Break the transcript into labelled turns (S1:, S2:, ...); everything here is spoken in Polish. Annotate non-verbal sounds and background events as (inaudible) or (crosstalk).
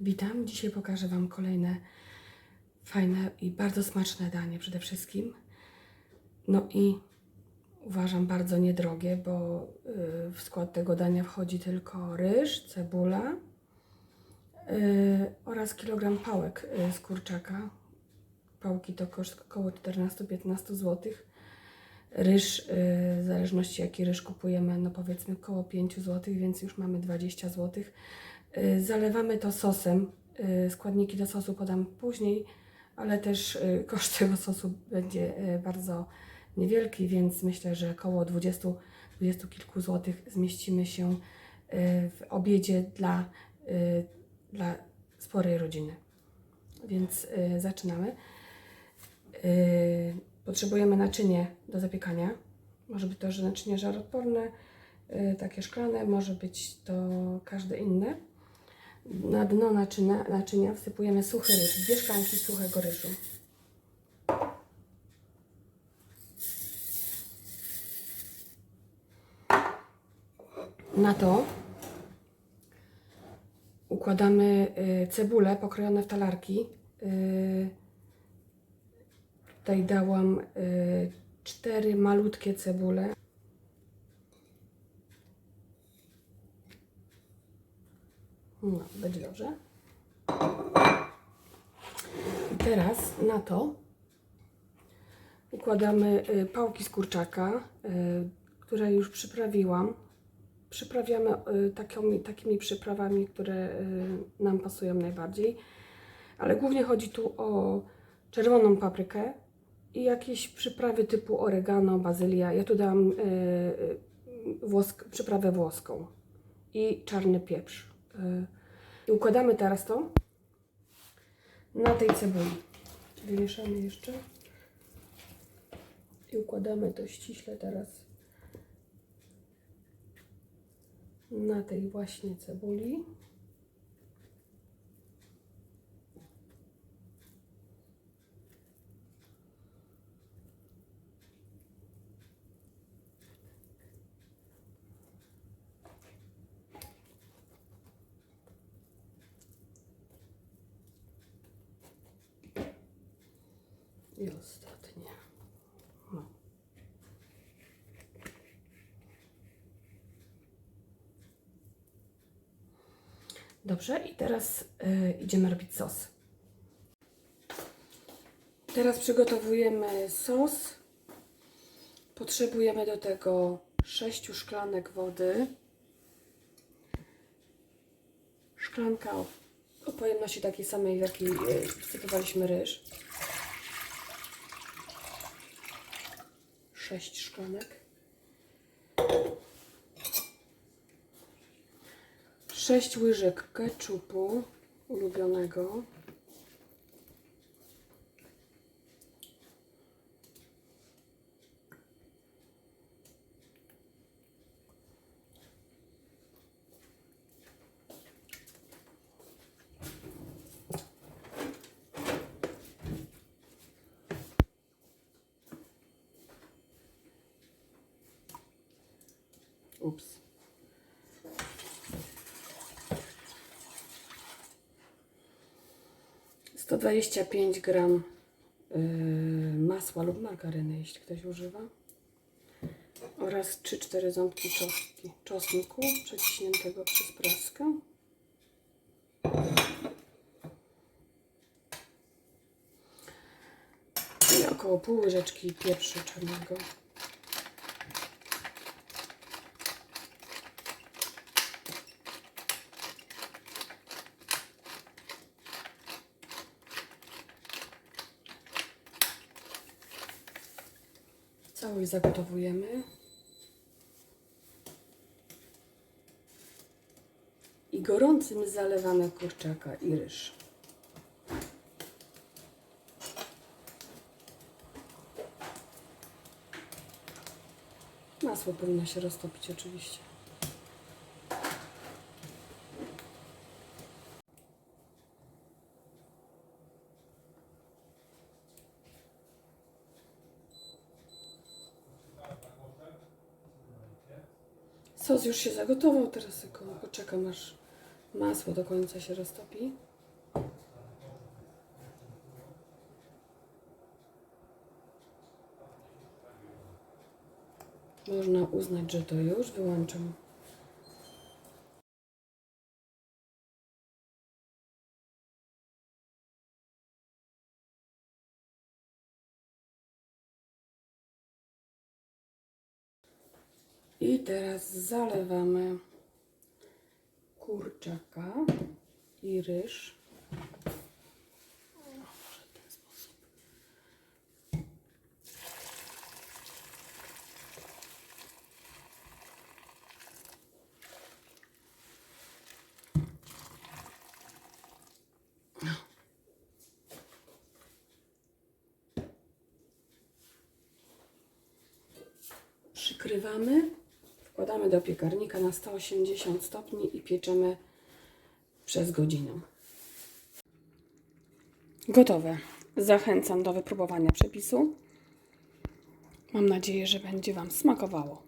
S1: Witam. Dzisiaj pokażę Wam kolejne fajne i bardzo smaczne danie przede wszystkim. No i uważam bardzo niedrogie, bo y, w skład tego dania wchodzi tylko ryż, cebula y, oraz kilogram pałek y, z kurczaka. Pałki to koszt około 14-15 zł. Ryż, y, w zależności jaki ryż kupujemy, no powiedzmy około 5 zł, więc już mamy 20 zł. Y, Zalewamy to sosem. Y, Składniki do sosu podam później, ale też (laughs) koszt tego sosu będzie bardzo niewielki, więc myślę, że około 20, 20 kilku złotych zmieścimy się w obiedzie dla, dla sporej rodziny. Więc zaczynamy. Y, Potrzebujemy naczynie do zapiekania. Może być to że naczynie żaroodporne, y, takie szklane, może być to każde inne. Na dno naczynia, naczynia wsypujemy suchy ryż, dwie szklanki suchego ryżu. Na to układamy y, cebulę pokrojone w talarki. Tutaj dałam y, cztery malutkie cebule. No, będzie dobrze. I teraz na to układamy y, pałki z kurczaka, y, które już przyprawiłam. Przyprawiamy takimi, takimi przyprawami, które nam pasują najbardziej. Ale głównie chodzi tu o czerwoną paprykę i jakieś przyprawy typu oregano, bazylia. Ja tu dałam y, y, włosk, przyprawę włoską i czarny pieprz. Y, I układamy teraz to na tej cebuli. Wymieszamy jeszcze i układamy to ściśle teraz na tej właśnie cebuli. I ostatnie. No. Dobrze, i teraz y, idziemy robić sos. Teraz przygotowujemy sos. Potrzebujemy do tego 6 szklanek wody. Szklanka o, o pojemności takiej samej, w jakiej y, ryż. 6 szklanek. 6 łyżek ketchupu ulubionego. Ups. Sto dwadzieścia pięć gram yy, masła lub margaryny, jeśli ktoś używa. Oraz 3-4 ząbki czosnki, czosnku przeciśniętego przez praskę. I około pół łyżeczki pieprzu czarnego. Całość zagotowujemy. I gorącym zalewamy kurczaka i ryż. Masło powinno się roztopić oczywiście. Sos już się zagotował, teraz tylko poczekam aż Masło do końca się roztopi. Można uznać, że to już wyłączam. I teraz zalewamy kurczaka i ryż. Przykrywamy, wkładamy do piekarnika na 180 stopni i pieczemy przez godzinę. Gotowe. Zachęcam do wypróbowania przepisu. Mam nadzieję, że będzie Wam smakowało.